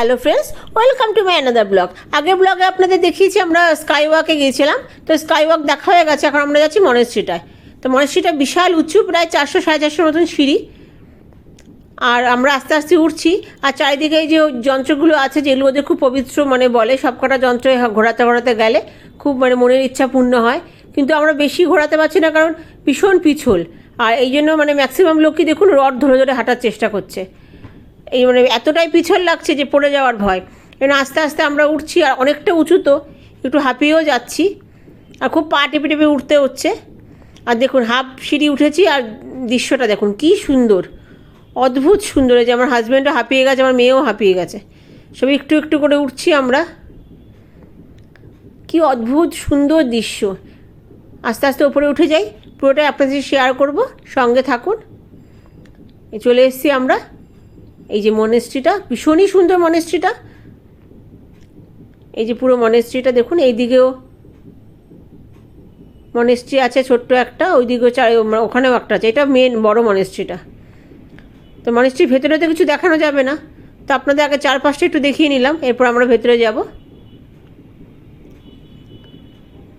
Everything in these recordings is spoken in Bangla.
Hello friends welcome to my another blog আগের ব্লগে আপনাদের দেখিয়েছি, আমরা স্কাই ওয়াকে গিয়েছিলাম। তো স্কাই ওয়াক দেখা হয়ে গেছে, এখন আমরা যাচ্ছি মনেশ্রীটায়। তো মনেস্ট্রিটা বিশাল উঁচু, প্রায় চারশো, সাড়ে চারশোর মতন সিঁড়ি। আর আমরা আস্তে আস্তে উঠছি, আর চারিদিকে যে যন্ত্রগুলো আছে, যেগুলো ওদের খুব পবিত্র মানে বলে, সবকটা যন্ত্র ঘোরাতে ঘোরাতে গেলে খুব মানে মনের ইচ্ছা পূর্ণ হয়। কিন্তু আমরা বেশি ঘোরাতে পারছি না, কারণ ভীষণ পিছল। আর এই জন্য মানে ম্যাক্সিমাম লোকই দেখুন রড ধরে ধরে হাঁটার চেষ্টা করছে। এই মানে এতটাই পিছল লাগছে যে পড়ে যাওয়ার ভয়। এখানে আস্তে আস্তে আমরা উঠছি আর অনেকটা উঁচু তো, একটু হাঁপিয়েও যাচ্ছি। আর খুব পা টেপে টেপে উঠতে হচ্ছে। আর দেখুন, হাফ সিঁড়ি উঠেছি আর দৃশ্যটা দেখুন, কি সুন্দর, অদ্ভুত সুন্দর। যে আমার হাজব্যান্ডও হাঁপিয়ে গেছে, আমার মেয়েও হাঁপিয়ে গেছে। সব একটু একটু করে উঠছি আমরা। কি অদ্ভুত সুন্দর দৃশ্য। আস্তে আস্তে ওপরে উঠে যাই। পুরোটাই আপনাদের শেয়ার করব। সঙ্গে থাকুন। চলে এসেছি আমরা। এই যে মনেস্ট্রিটা ভীষণই সুন্দর মনেস্ট্রিটা এই যে পুরো মনেস্ট্রিটা দেখুন, এই দিকেও মনেস্ট্রি আছে ছোট্ট একটা, ওই দিকেও চার ওখানেও একটা আছে, এটা মেন বড় মনেস্ট্রিটা তো মনেস্ট্রির ভেতরে তো কিছু দেখানো যাবে না। তো আপনাদের আগে চারপাশটা একটু দেখিয়ে নিলাম, এরপর আমরা ভেতরে যাব।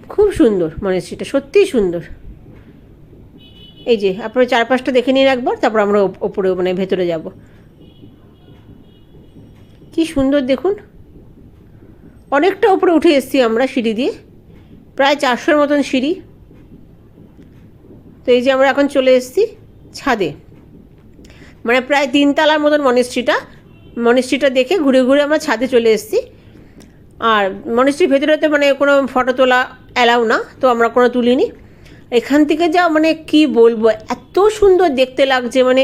খুব সুন্দর মনেস্ট্রিটা সত্যিই সুন্দর। এই যে, আপনারা চারপাশটা দেখে নিন একবার, তারপর আমরা ওপ- ওপরে মানে ভেতরে যাব। কি সুন্দর দেখুন। অনেকটা উপরে উঠে এসেছি আমরা সিঁড়ি দিয়ে। প্রায় চারশোর মতন সিঁড়ি। তো এই যে আমরা এখন চলে এসেছি ছাদে। মানে প্রায় তিনতলার মতন মনেস্ট্রিটা মনেস্ট্রিটা দেখে ঘুরে ঘুরে আমরা ছাদে চলে এসেছি। আর মনেস্ট্রির ভেতরেতে মানে কোনো ফটো তোলা অ্যালাউ না, তো আমরা কোনো তুলিনি। এখান থেকে যা মানে কি বলব, এত সুন্দর দেখতে লাগছে মানে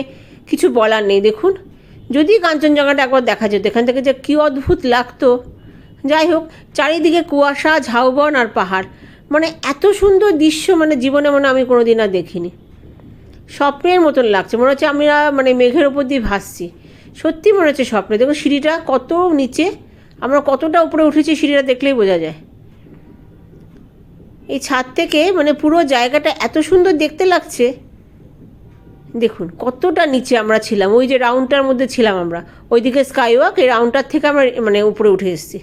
কিছু বলার নেই। দেখুন যদি কাঞ্চনজঙ্ঘাটা একবার দেখা যেত, এখান থেকে যে কী অদ্ভুত লাগতো। যাই হোক, চারিদিকে কুয়াশা, ঝাউবন আর পাহাড়। মানে এত সুন্দর দৃশ্য মানে জীবনে মনে আমি কোনো দিন আর দেখিনি। স্বপ্নের মতন লাগছে, মনে হচ্ছে আমরা মানে মেঘের ওপর দিয়ে ভাসছি। সত্যি মনে হচ্ছে স্বপ্নে। দেখো সিঁড়িটা কত নিচে, আমরা কতটা উপরে উঠেছি সিঁড়িটা দেখলেই বোঝা যায়। এই ছাদ থেকে মানে পুরো জায়গাটা এত সুন্দর দেখতে লাগছে। দেখুন, কতটা নিচে আমরা ছিলাম, ওই যে রাউন্ডটার মধ্যে ছিলাম আমরা। ওইদিকে স্কাই ওয়াক এই রাউন্ডটার থেকে আমরা মানে উপরে উঠে এসেছি।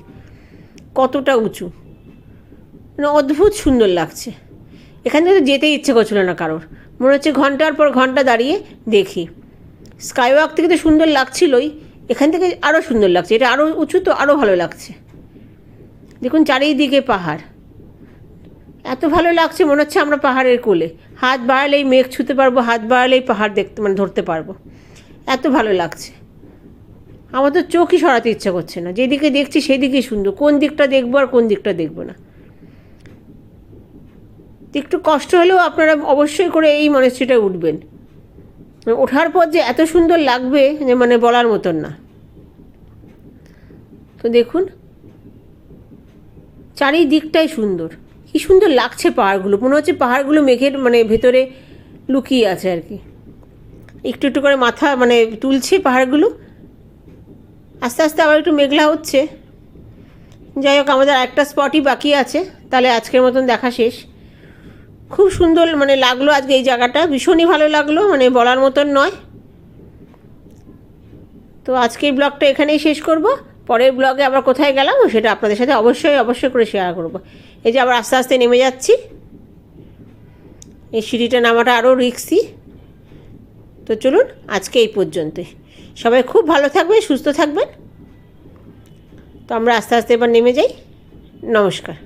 কতটা উঁচু। মানে অদ্ভুত সুন্দর লাগছে। এখান থেকে যেতে ইচ্ছে করছিল না কারোর। মনে হচ্ছে ঘণ্টার পর ঘণ্টা দাঁড়িয়ে দেখি। স্কাই ওয়াক থেকে তো সুন্দর লাগছিলই। এখান থেকে আরও সুন্দর লাগছে। এটা আরও উঁচু তো আরও ভালো লাগছে। দেখুন, চারিদিকে পাহাড়। এত ভালো লাগছে, মনে হচ্ছে আমরা পাহাড়ের কোলে। হাত বাড়ালেই মেঘ ছুতে পারব, হাত বাড়ালেই পাহাড় দেখতে মানে ধরতে পারব। এত ভালো লাগছে। আমার তো চোখই সরাতে ইচ্ছা করছে না। যেদিকে দেখছি সেদিকেই সুন্দর। কোন দিকটা দেখব আর কোন দিকটা দেখব না। একটু কষ্ট হলেও আপনারা অবশ্যই করে এই মনেস্ট্রিটায় উঠবেন। মানে ওঠার পর যে এত সুন্দর লাগবে, যে মানে বলার মতন না। তো দেখুন, চারিদিকটাই সুন্দর। কি সুন্দর লাগছে পাহাড়গুলো। মনে হচ্ছে পাহাড়গুলো মেঘের মানে ভেতরে লুকিয়ে আছে আর কি। একটু একটু করে মাথা মানে তুলছে পাহাড়গুলো। আস্তে আস্তে আবার একটু মেঘলা হচ্ছে। যাই হোক, আমাদের একটা স্পটই বাকি আছে। তাহলে আজকের মতন দেখা শেষ। খুব সুন্দর মানে লাগল আজকে এই জায়গাটা। ভীষণই ভালো লাগল মানে বলার মতন নয়। তো আজকের ব্লগটা এখানেই শেষ করব। পরের ব্লগে আবার কোথায় গেলাম, সেটা আপনাদের সাথে অবশ্যই অবশ্যই করে শেয়ার করব। এই যে আবার আস্তে আস্তে নেমে যাচ্ছি। এই সিঁড়িটা নামাটা আরও রিক্সি তো চলুন, আজকে এই পর্যন্তই সবাই খুব ভালো থাকবে সুস্থ থাকবেন। তো আমরা আস্তে আস্তে এবার নেমে যাই। নমস্কার।